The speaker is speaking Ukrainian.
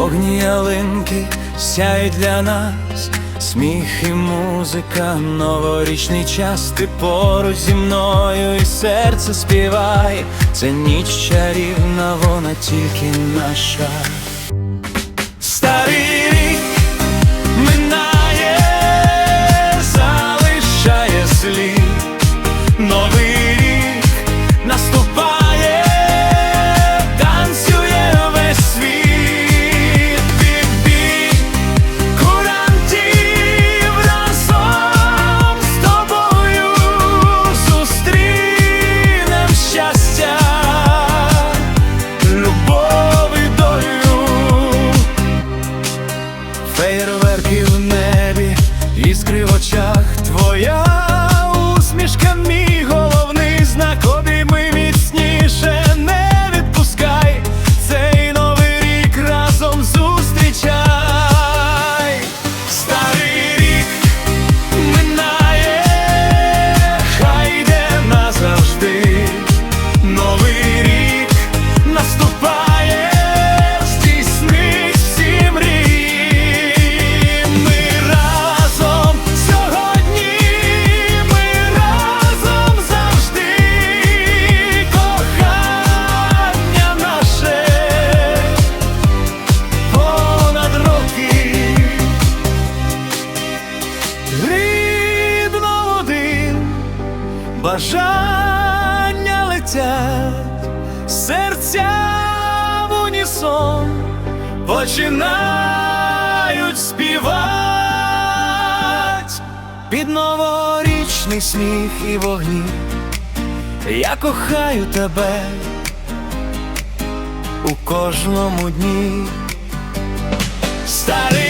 Вогні ялинки сяють для нас, сміх і музика, новорічний час, ти поруч зі мною, і серце співає, це ніч чарівна, вона тільки наша. Іскри в очах, бажання летять, серця в унісон починають співать під новорічний сміх і вогні. Я кохаю тебе у кожному дні. Старий